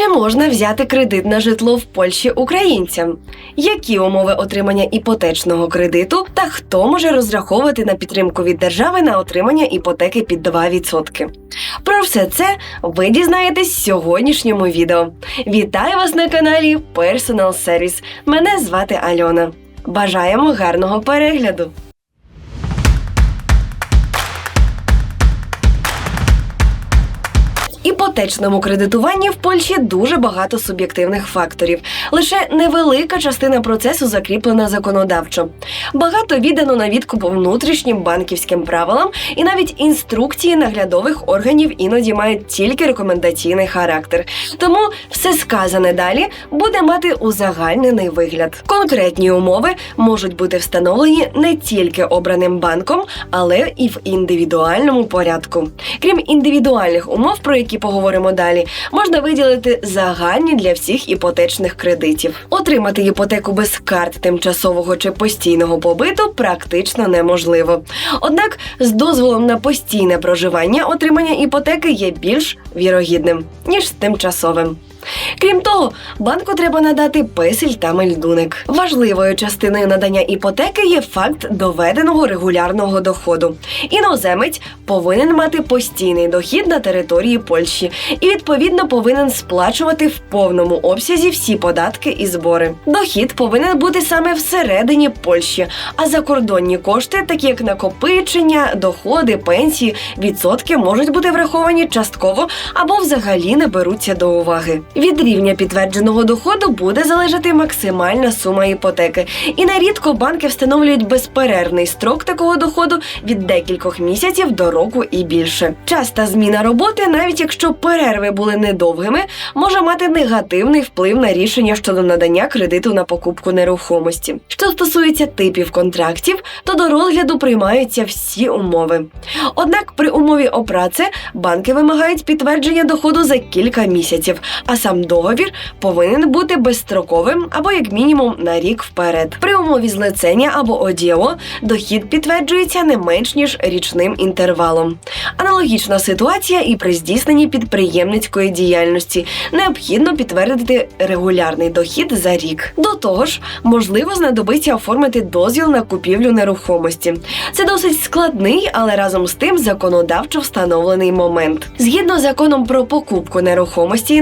Чи можна взяти кредит на житло в Польщі українцям? Які умови отримання іпотечного кредиту та хто може розраховувати на підтримку від держави на отримання іпотеки під 2%? Про все це ви дізнаєтесь в сьогоднішньому відео. Вітаю вас на каналі Personal Service. Мене звати Альона. Бажаємо гарного перегляду! Іпотечному кредитуванні в Польщі дуже багато суб'єктивних факторів. Лише невелика частина процесу закріплена законодавчо. Багато віддано на відкуп внутрішнім банківським правилам, і навіть інструкції наглядових органів іноді мають тільки рекомендаційний характер. Тому все сказане далі буде мати узагальнений вигляд. Конкретні умови можуть бути встановлені не тільки обраним банком, але і в індивідуальному порядку. Крім індивідуальних умов, про які поговоримо далі, можна виділити загальні для всіх іпотечних кредитів. Отримати іпотеку без карт тимчасового чи постійного побиту практично неможливо. Однак з дозволом на постійне проживання отримання іпотеки є більш вірогідним ніж з тимчасовим. Крім того, банку треба надати песель та мельдуник. Важливою частиною надання іпотеки є факт доведеного регулярного доходу. Іноземець повинен мати постійний дохід на території Польщі і відповідно повинен сплачувати в повному обсязі всі податки і збори. Дохід повинен бути саме всередині Польщі, а закордонні кошти, такі як накопичення, доходи, пенсії, відсотки, можуть бути враховані частково або взагалі не беруться до уваги. Від рівня підтвердженого доходу буде залежати максимальна сума іпотеки, і нерідко банки встановлюють безперервний строк такого доходу від декількох місяців до року і більше. Часта зміна роботи, навіть якщо перерви були недовгими, може мати негативний вплив на рішення щодо надання кредиту на покупку нерухомості. Що стосується типів контрактів, то до розгляду приймаються всі умови. Однак при умові опраці банки вимагають підтвердження доходу за кілька місяців, а сам договір повинен бути безстроковим або як мінімум на рік вперед. При умові злицення або одіо дохід підтверджується не менш ніж річним інтервалом. Аналогічна ситуація і при здійсненні підприємницької діяльності необхідно підтвердити регулярний дохід за рік. До того ж, можливо знадобиться оформити дозвіл на купівлю нерухомості. Це досить складний, але разом з тим законодавчо встановлений момент. Згідно з законом про покупку нерухомості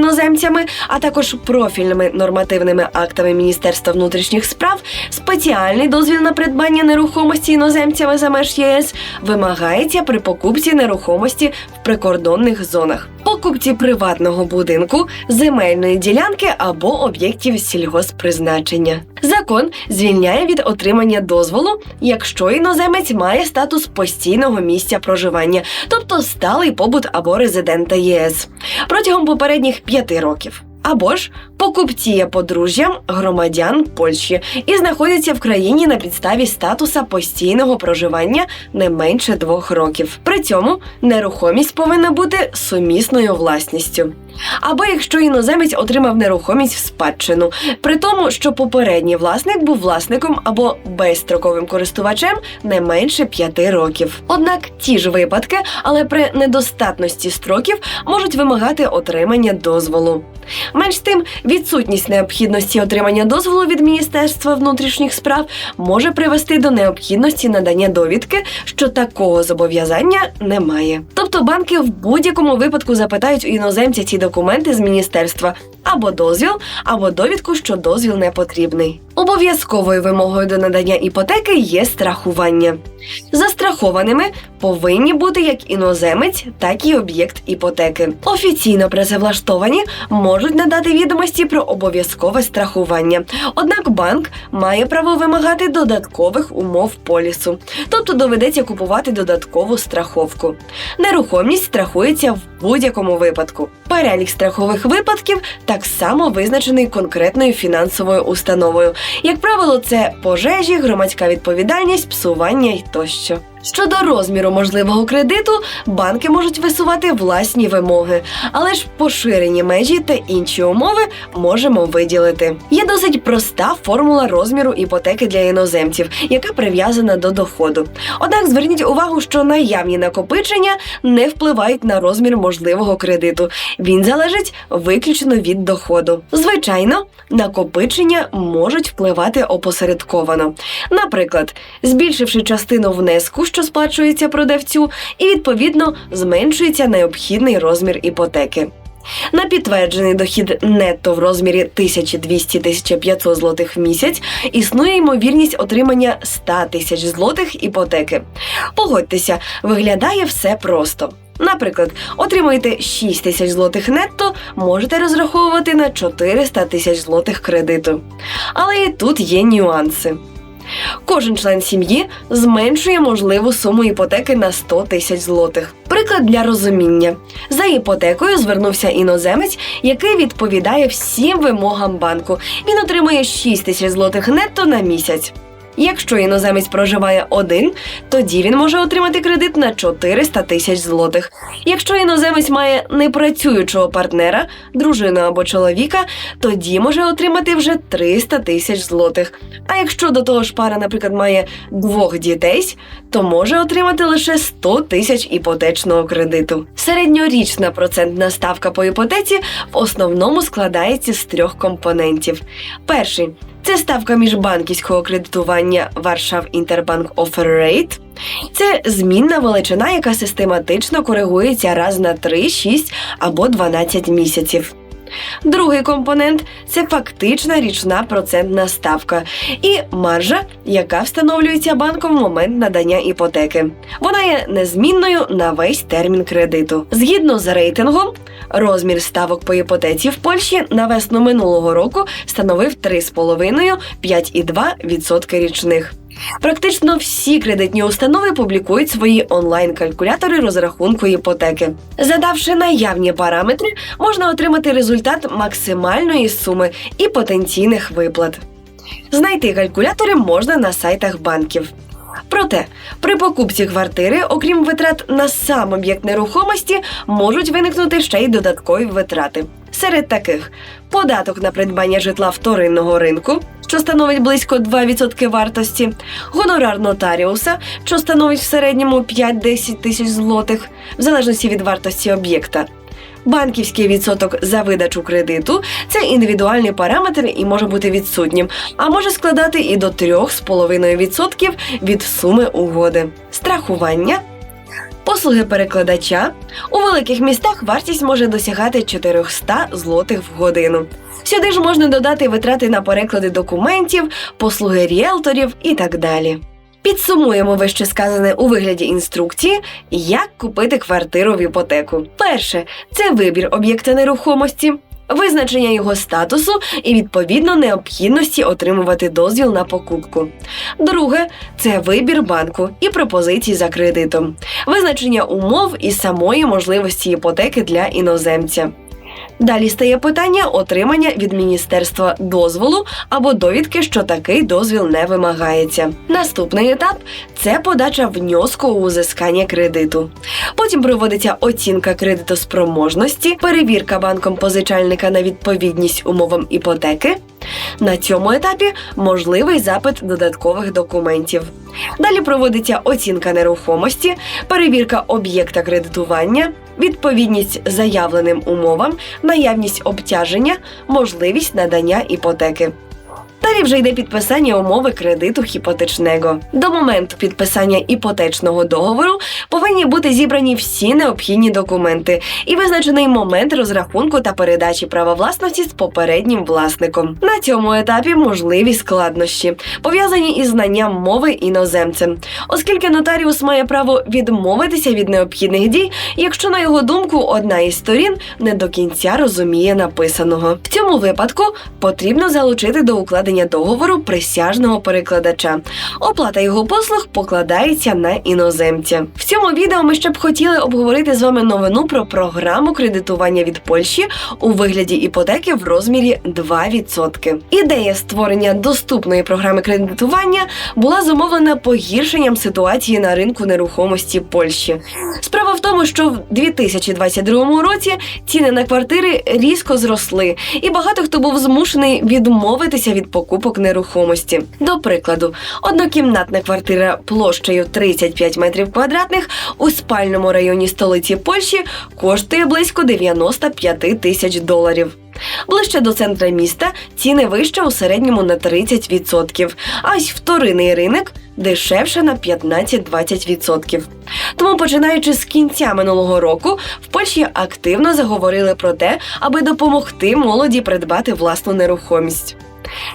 іноземцями, а також профільними нормативними актами Міністерства внутрішніх справ, спеціальний дозвіл на придбання нерухомості іноземцями за меж ЄС вимагається при покупці нерухомості в прикордонних зонах, покупці приватного будинку, земельної ділянки або об'єктів сільгосппризначення. Закон звільняє від отримання дозволу, якщо іноземець має статус постійного місця проживання, тобто сталий побут або резидента ЄС протягом попередніх п'яти років. Або ж покупці є подружжям громадян Польщі і знаходяться в країні на підставі статуса постійного проживання не менше двох років. При цьому нерухомість повинна бути сумісною власністю. Або якщо іноземець отримав нерухомість в спадщину, при тому, що попередній власник був власником або безстроковим користувачем не менше п'яти років. Однак ті ж випадки, але при недостатності строків можуть вимагати отримання дозволу. Менш тим, відсутність необхідності отримання дозволу від Міністерства внутрішніх справ може привести до необхідності надання довідки, що такого зобов'язання немає. Тобто банки в будь-якому випадку запитають у іноземця ці документи з міністерства або дозвіл, або довідку, що дозвіл не потрібний. Обов'язковою вимогою до надання іпотеки є страхування. Застрахованими повинні бути як іноземець, так і об'єкт іпотеки. Офіційно працевлаштовані можуть надати відомості про обов'язкове страхування. Однак банк має право вимагати додаткових умов полісу, тобто доведеться купувати додаткову страховку. Нерухомість страхується в будь-якому випадку. Перелік страхових випадків так само визначений конкретною фінансовою установою. Як правило, це пожежі, громадська відповідальність, псування й тощо. Щодо розміру можливого кредиту, банки можуть висувати власні вимоги, але ж поширені межі та інші умови можемо виділити. Є досить проста формула розміру іпотеки для іноземців, яка прив'язана до доходу. Однак зверніть увагу, що наявні накопичення не впливають на розмір можливого кредиту. Він залежить виключно від доходу. Звичайно, накопичення можуть впливати опосередковано. Наприклад, збільшивши частину внеску, що сплачується продавцю, і відповідно зменшується необхідний розмір іпотеки. На підтверджений дохід нетто в розмірі 1200-1500 злотих в місяць існує ймовірність отримання 100 тисяч злотих іпотеки. Погодьтеся, виглядає все просто. Наприклад, отримуєте 6 тисяч злотих нетто, можете розраховувати на 400 тисяч злотих кредиту. Але і тут є нюанси. Кожен член сім'ї зменшує можливу суму іпотеки на 100 тисяч злотих. Приклад для розуміння: за іпотекою звернувся іноземець, який відповідає всім вимогам банку. Він отримує 6 тисяч злотих нетто на місяць. Якщо іноземець проживає один, тоді він може отримати кредит на 400 тисяч злотих. Якщо іноземець має непрацюючого партнера, дружину або чоловіка, тоді може отримати вже 300 тисяч злотих. А якщо до того ж пара, наприклад, має двох дітей, то може отримати лише 100 тисяч іпотечного кредиту. Середньорічна процентна ставка по іпотеці в основному складається з трьох компонентів. Перший це ставка міжбанківського кредитування Варшав Інтербанк Offer Rate. Це змінна величина, яка систематично коригується раз на 3, 6 або 12 місяців. Другий компонент це фактична річна процентна ставка і маржа, яка встановлюється банком в момент надання іпотеки. Вона є незмінною на весь термін кредиту. Згідно з рейтингом, розмір ставок по іпотеці в Польщі на весну минулого року становив 3,5-5,2% річних. Практично всі кредитні установи публікують свої онлайн-калькулятори розрахунку іпотеки. Задавши наявні параметри, можна отримати результат максимальної суми і потенційних виплат. Знайти калькулятори можна на сайтах банків. Проте при покупці квартири, окрім витрат на сам об'єкт нерухомості, можуть виникнути ще й додаткові витрати. Серед таких податок на придбання житла вторинного ринку, що становить близько 2% вартості, гонорар нотаріуса, що становить в середньому 5-10 тисяч злотих, в залежності від вартості об'єкта. Банківський відсоток за видачу кредиту це індивідуальний параметр і може бути відсутнім, а може складати і до 3,5% від суми угоди. Страхування. Послуги перекладача у великих містах вартість може досягати 400 злотих в годину. Сюди ж можна додати витрати на переклади документів, послуги ріелторів і так далі. Підсумуємо вище сказане у вигляді інструкції, як купити квартиру в іпотеку. Перше це вибір об'єкта нерухомості. Визначення його статусу і відповідно необхідності отримувати дозвіл на покупку. Друге це вибір банку і пропозиції за кредитом, визначення умов і самої можливості іпотеки для іноземця. Далі стає питання отримання від міністерства дозволу або довідки, що такий дозвіл не вимагається. Наступний етап це подача внеску у узискання кредиту. Потім проводиться оцінка кредитоспроможності, перевірка банком позичальника на відповідність умовам іпотеки. На цьому етапі можливий запит додаткових документів. Далі проводиться оцінка нерухомості, перевірка об'єкта кредитування, відповідність заявленим умовам, наявність обтяження, можливість надання іпотеки. Далі вже йде підписання умови кредиту хіпотечного. До моменту підписання іпотечного договору повинні бути зібрані всі необхідні документи і визначений момент розрахунку та передачі права власності з попереднім власником. На цьому етапі можливі складнощі, пов'язані із знанням мови іноземцем, оскільки нотаріус має право відмовитися від необхідних дій, якщо на його думку одна із сторін не до кінця розуміє написаного. В цьому випадку потрібно залучити до укладення укладення договору присяжного перекладача. Оплата його послуг покладається на іноземця. В цьому відео ми ще б хотіли обговорити з вами новину про програму кредитування від Польщі у вигляді іпотеки в розмірі 2%. Ідея створення доступної програми кредитування була зумовлена погіршенням ситуації на ринку нерухомості Польщі. Справа в тому, що в 2022 році ціни на квартири різко зросли, і багато хто був змушений відмовитися від покупок нерухомості. До прикладу, однокімнатна квартира площею 35 метрів квадратних у спальному районі столиці Польщі коштує близько 95 тисяч доларів. Ближче до центра міста ціни вище у середньому на 30%, а ось вторинний ринок дешевше на 15-20%. Тому, починаючи з кінця минулого року, в Польщі активно заговорили про те, аби допомогти молоді придбати власну нерухомість.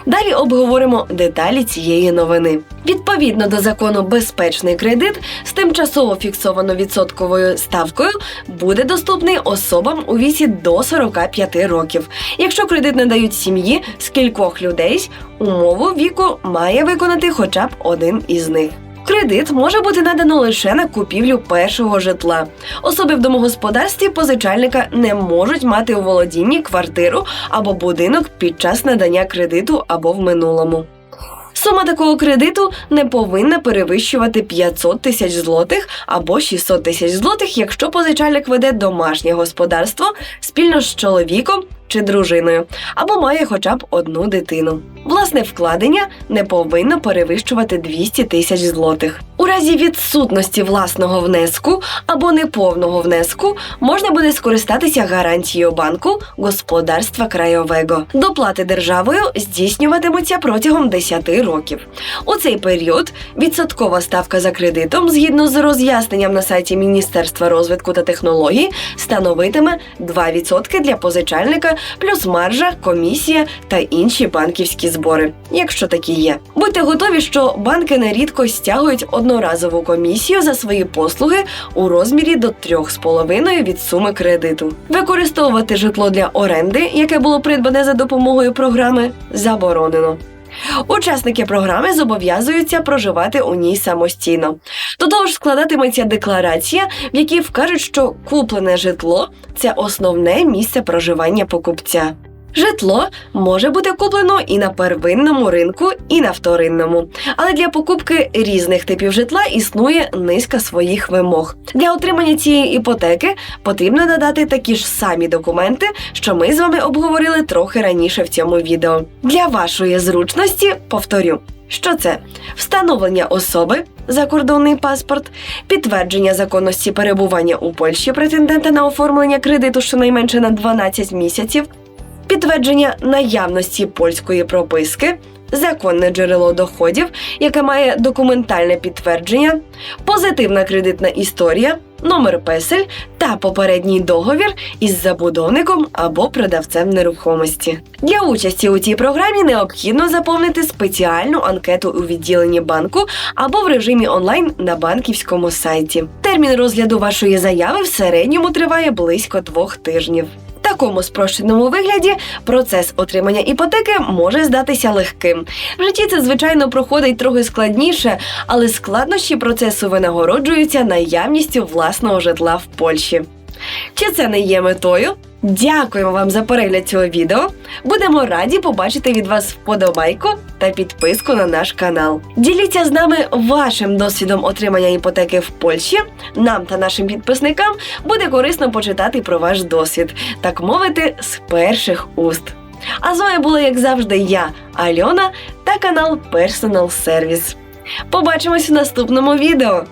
Далі обговоримо деталі цієї новини. Відповідно до закону безпечний кредит з тимчасово фіксовано відсотковою ставкою буде доступний особам у віці до 45 років. Якщо кредит надають сім'ї з кількох людей, умову віку має виконати хоча б один із них. Кредит може бути надано лише на купівлю першого житла. Особи в домогосподарстві позичальника не можуть мати у володінні квартиру або будинок під час надання кредиту або в минулому. Сума такого кредиту не повинна перевищувати 500 тисяч злотих або 600 тисяч злотих, якщо позичальник веде домашнє господарство спільно з чоловіком чи дружиною, або має хоча б одну дитину. Власне вкладення не повинно перевищувати 200 тисяч злотих. У разі відсутності власного внеску або неповного внеску можна буде скористатися гарантією банку господарства краєвого. Доплати державою здійснюватимуться протягом 10 років. У цей період відсоткова ставка за кредитом, згідно з роз'ясненням на сайті Міністерства розвитку та технологій, становитиме 2% для позичальника, плюс маржа, комісія та інші банківські збори, якщо такі є. Будьте готові, що банки нерідко стягують одноразову комісію за свої послуги у розмірі до 3,5% від суми кредиту. Використовувати житло для оренди, яке було придбане за допомогою програми, заборонено. Учасники програми зобов'язуються проживати у ній самостійно. До того ж, складатиметься декларація, в якій вкажуть, що куплене житло це основне місце проживання покупця. Житло може бути куплено і на первинному ринку, і на вторинному. Але для покупки різних типів житла існує низка своїх вимог. Для отримання цієї іпотеки потрібно надати такі ж самі документи, що ми з вами обговорили трохи раніше в цьому відео. Для вашої зручності повторю. Що це? Встановлення особи, закордонний паспорт, підтвердження законності перебування у Польщі претендента на оформлення кредиту щонайменше на 12 місяців, підтвердження наявності польської прописки, законне джерело доходів, яке має документальне підтвердження, позитивна кредитна історія, номер песель та попередній договір із забудовником або продавцем нерухомості. Для участі у цій програмі необхідно заповнити спеціальну анкету у відділенні банку або в режимі онлайн на банківському сайті. Термін розгляду вашої заяви в середньому триває близько двох тижнів. Такому спрощеному вигляді процес отримання іпотеки може здатися легким. В житті це, звичайно, проходить трохи складніше, але складнощі процесу винагороджуються наявністю власного житла в Польщі. Чи це не є метою? Дякуємо вам за перегляд цього відео. Будемо раді побачити від вас вподобайку та підписку на наш канал. Діліться з нами вашим досвідом отримання іпотеки в Польщі. Нам та нашим підписникам буде корисно почитати про ваш досвід, так мовити, з перших уст. А з вами була, як завжди, я, Альона та канал Personal Service. Побачимось в наступному відео.